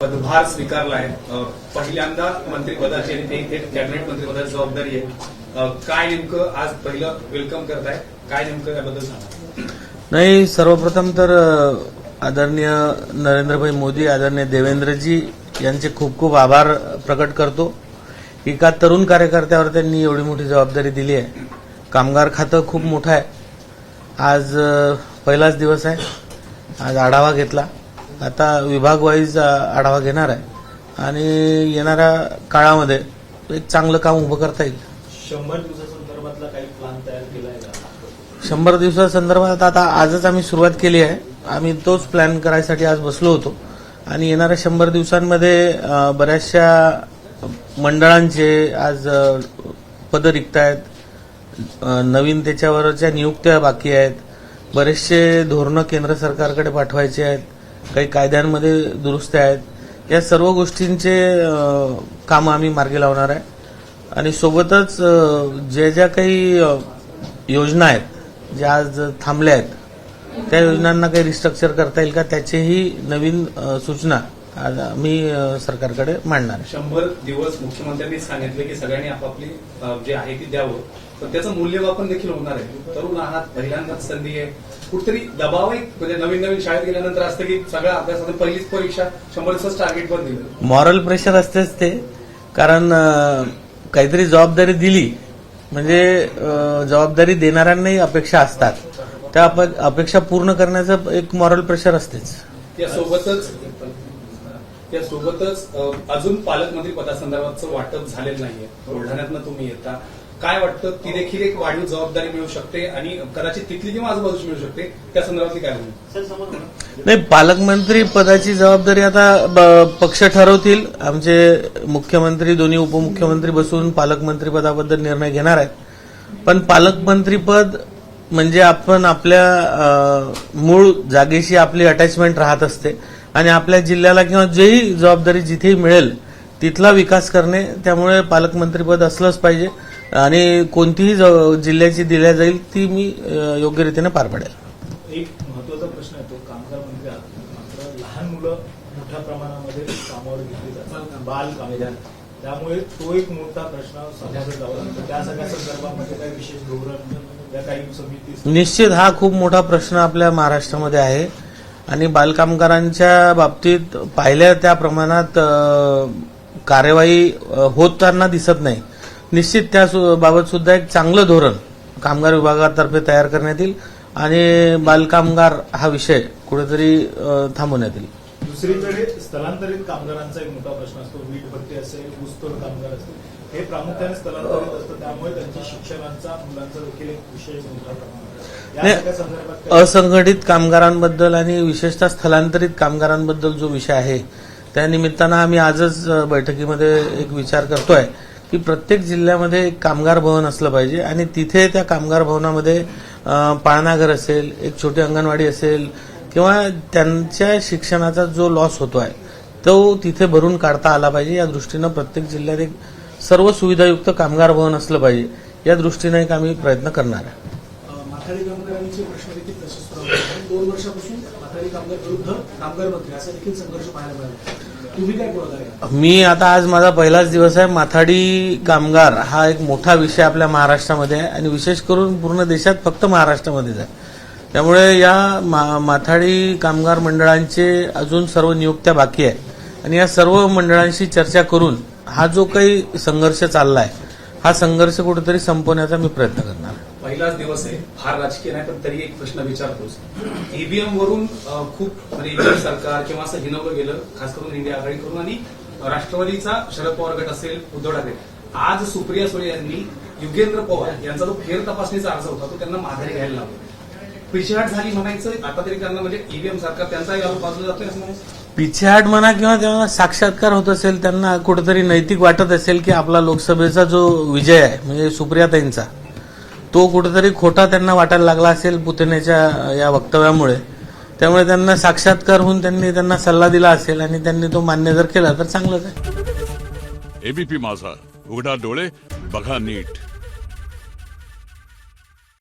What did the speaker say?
पदभार स्वीकारलाय. अ, पहिल्यांदा मंत्रिपदाची आणि ते थेट कॅबिनेट मंत्रिपदाची जबाबदारी आहे. काय नेमकं आज पहिलं वेलकम करताय? काय नेमकं याबद्दल सांगा? नाही सर्वप्रथम तर आदरणीय नरेंद्रभाई मोदी आदरणीय देवेंद्रजी यांचे खूप खूप आभार प्रकट करतो. एका तरुण कार्यकर्त्यावर त्यांनी एवढी मोठी जबाबदारी दिली आहे. कामगार खातं खूप मोठं आहे. आज पहिलाच दिवस आहे. आज आढावा घेतला. आता विभाग वाईज आढावा घेणार आहे. आणि येणाऱ्या काळामध्ये एक चांगलं काम उभं करता येईल. शंभर दिवसासंदर्भातला काही प्लान तयार केला आहे शंभर दिवसासंदर्भात आता आजच आम्ही सुरुवात केली आहे. आम्ही तोच प्लॅन करायसाठी आज बसलो होतो. आणि येणाऱ्या शंभर दिवसांमध्ये बऱ्याचशा मंडळांचे आज पद रिक्त आहेत. नवीन त्याच्यावरच्या नियुक्त्या बाकी आहेत. बरेचसे धोरणं केंद्र सरकारकडे पाठवायचे आहेत. काही कायद्यांमध्ये दुरुस्त्या आहेत. या सर्व गोष्टींचे अ, कामं आम्ही मार्गी लावणार आहे. आणि सोबतच अ, ज्या ज्या काही योजना आहेत ज्या आज थांबल्या आहेत त्या योजनांना काही रिस्ट्रक्चर करता येईल का? त्याचीही नवीन सूचना आज आम्ही सरकारकडे मांडणार शंभर दिवस मुख्यमंत्र्यांनी सांगितले की सगळ्यांनी आपापली जे आहे ती द्यावं. पण त्याचं मूल्यमापन देखील होणार आहे. तरुण आहात पहिल्यांदाच संधी आहे. कुठतरी दबाव आहे म्हणजे नवीन नवीन शाळेत गेल्यानंतर असतं की सगळ्या अभ्यासात पहिलीच परीक्षा शंभर दिवस टार्गेटवर दिलं. मॉरल प्रेशर असतेच ते. कारण काहीतरी जबाबदारी दिली म्हणजे जबाबदारी देणाऱ्यांनाही अपेक्षा असतात. त्या अप- अपेक्षा पूर्ण करण्याचं एक मॉरल प्रेशर असतेच. यासोबतच यासोबतच अ, अजून पालकमंत्री पदासंदर्भातचं वाटप झालेलं नाहीये. बुलढाण्यातनं तुम्ही येता. काय वाटतं? ती देखील एक वाढीव जबाबदारी मिळू शकते आणि कदाचित तिथली किंवा आजूबाजूची मिळू शकते त्या संदर्भातली काय म्हणून नाही पालकमंत्री पदाची जबाबदारी आता पक्ष ठरवतील. आमचे मुख्यमंत्री दोन्ही उपमुख्यमंत्री बसून पालकमंत्री पदाबद्दल निर्णय घेणार आहेत. पण पालकमंत्री पद म्हणजे आपण आपल्या मूळ जागेशी आपली अटॅचमेंट राहत असते. आणि आपल्या जिल्ह्याला किंवा जेही जबाबदारी जिथेही मिळेल तिथला विकास करणे त्यामुळे पालकमंत्री पद असलंच पाहिजे. आणि कोणतीही ज- जिल्ह्याची दिल्या जाईल ती मी योग्य रीतीने पार पडेल. एक महत्त्वाचा प्रश्न येतो. कामगार मंत्री मात्र लहान मुलं मोठ्या प्रमाणामध्ये कामावर घेतली जातात. बाल कामगार त्यामुळे तो एक मोठा प्रश्न त्या सगळ्या संदर्भामध्ये काही विशेष धोरण काही समिती निश्चित हा खूप मोठा प्रश्न आपल्या महाराष्ट्रामध्ये आहे. आणि बालकामगारांच्या बाबतीत पाहिल्या त्या प्रमाणात कार्यवाही होताना दिसत नाही. निश्चित त्या बाबत सुद्धा एक चांगलं धोरण कामगार विभागातर्फे तयार करण्यात येईल आणि बालकामगार हा विषय कुठेतरी थांबवण्यात येईल. दुसरीकडे स्थलांतरित कामगारांचा एक मोठा प्रश्न असतो. वीट भट्टी असेल ऊसतोड कामगार असतील. हे प्रामुख्याने स्थलांतरित असतं. त्यामुळे त्यांच्या शिक्षणाचा मुलांचा देखील एक विषय संदर्भात असंघटित कामगारांबद्दल आणि विशेषतः स्थलांतरित कामगारांबद्दल जो विषय आहे त्या निमित्तानं आम्ही आजच बैठकीमध्ये एक विचार करतोय की प्रत्येक जिल्ह्यामध्ये एक कामगार भवन असलं पाहिजे आणि तिथे त्या कामगार भवनामध्ये पाळणाघर असेल एक छोटी अंगणवाडी असेल किंवा त्यांच्या शिक्षणाचा जो लॉस होतो आहे तो तिथे भरून काढता आला पाहिजे. या दृष्टीनं प्रत्येक जिल्ह्यात एक सर्व सुविधायुक्त कामगार भवन असलं पाहिजे या दृष्टीनं एक आम्ही प्रयत्न करणार आहे. माथाडी कामगारांचे प्रश्न देखील तसेच. दोन वर्षापासून माथाडी कामगार विरुद्ध कामगार मंत्री असा देखील संघर्ष पाहायला मिळाला. मी आता आज माझा पहिलाच दिवस आहे. माथाडी कामगार हा एक मोठा विषय आपल्या महाराष्ट्रामध्ये आहे आणि विशेष करून पूर्ण देशात फक्त महाराष्ट्रामध्येच आहे. त्यामुळे या मा- माथाडी कामगार मंडळांचे अजून सर्व नियुक्त्या बाकी आहे आणि या सर्व मंडळांशी चर्चा करून हा जो काही संघर्ष चाललाय हा संघर्ष कुठेतरी संपवण्याचा मी प्रयत्न करणार. पहिलाच दिवस आहे फार राजकीय नाही पण तरी एक प्रश्न विचारतोच. ईव्हीएम वरून खूप म्हणजे सरकार किंवा असं हिनवलं गेलं खास करून इंडिया आघाडीकडून आणि राष्ट्रवादीचा शरद पवार गट असेल उद्धव ठाकरे. आज सुप्रिया सुळे यांनी युगेंद्र पवार यांचा जो फेर तपासणीचा अर्ज होता तो त्यांना माघारी घ्यायला लावला. पिछेहाट झाली म्हणायचं आता तरी त्यांना म्हणजे ईव्हीएम सरकार त्यांचाही आरोप बाजूला जातोय असं म्हणायचं. म्हणा किंवा तेव्हा साक्षात्कार होत असेल त्यांना कुठेतरी नैतिक वाटत असेल की आपला लोकसभेचा जो विजय आहे म्हणजे सुप्रियाताईंचा तो कुठेतरी खोटा त्यांना वाटायला लागला असेल पुतण्याच्या या वक्तव्यामुळे. त्यामुळे त्यांना साक्षात्कार होऊन त्यांनी त्यांना सल्ला दिला असेल आणि त्यांनी तो मान्य जर केला तर चांगलंच आहे. एबीपी माझा उघडा डोळे बघा नीट.